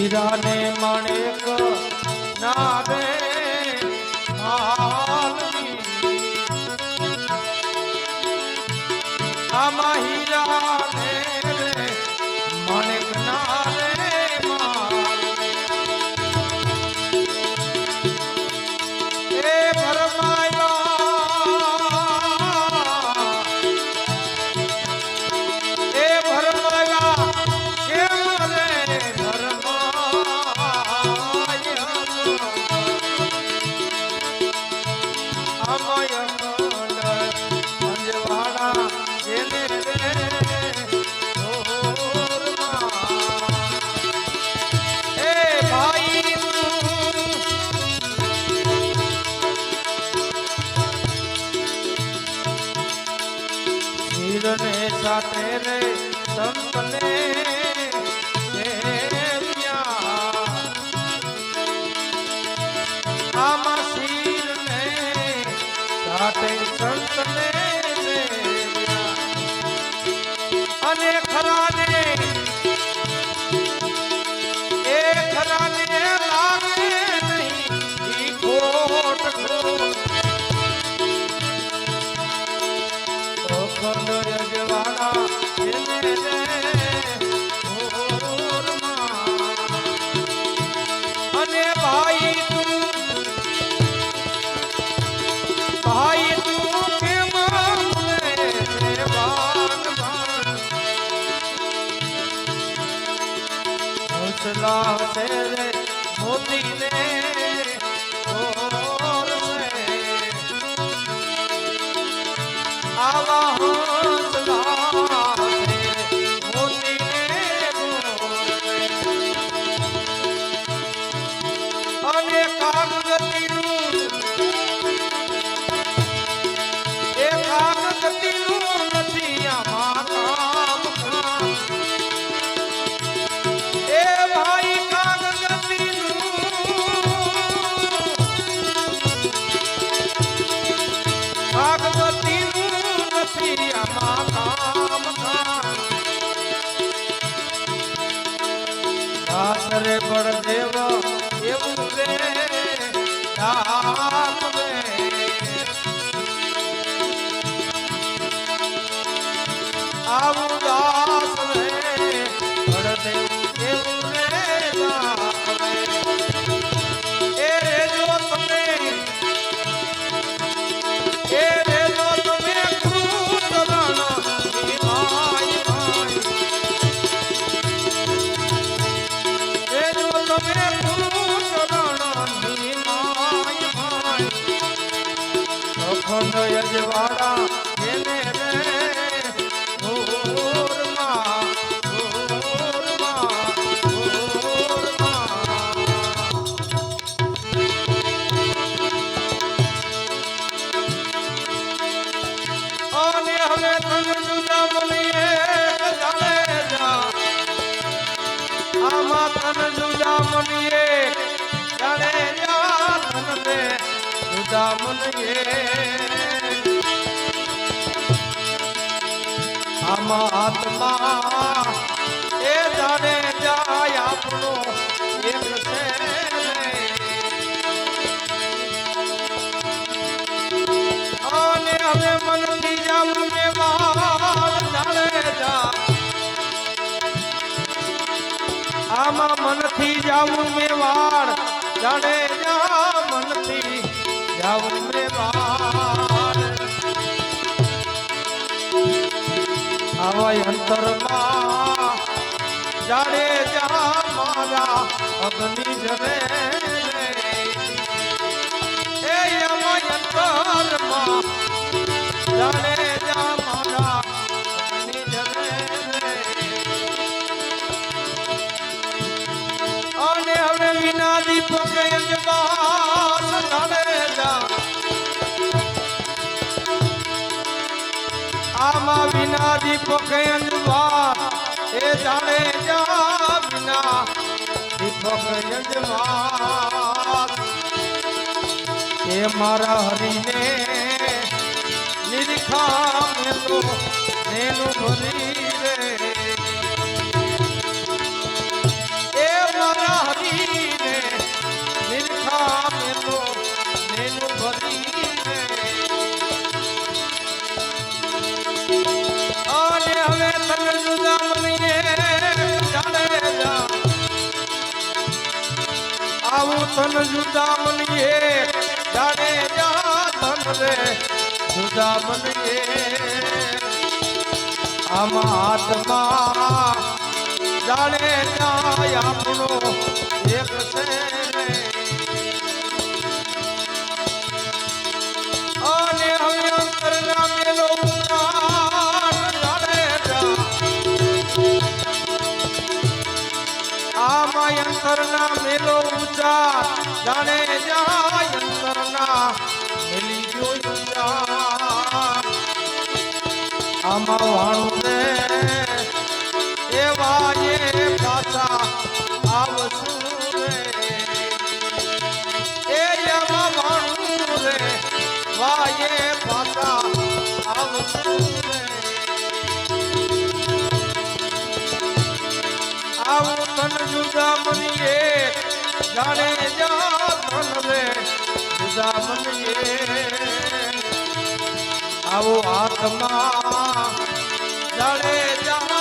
હીરા ને મણેક નાગ oh you. સલાહ છે રે. મોતીને આવા હોસલા અને કાગતીનું ಯಾವುದಾ દામન આમાં આત્મા આવા અંતરમાં. જાડે જા મારા અગ્નિ જને એ આવા અંતરમાં. જાડે દીપક યજમાન એ જાણે જા વિના દીપક યજમાન એ મારા હરીને નિરખા મેલો એનું ભરી રે. જુદા મનીએ જાણે તન રે જુદા મનીએ આમાં જાણે જાય આપણો એક છે. અને હવે મેલો ઉતાર જાડેજા આમાં મેલો ઉચાર જાણે જાય અંતરના મેલી જો આમાં વાણું જાણે જા તન રે જુદા મનીએ. આવો આત્મા જાણે જાય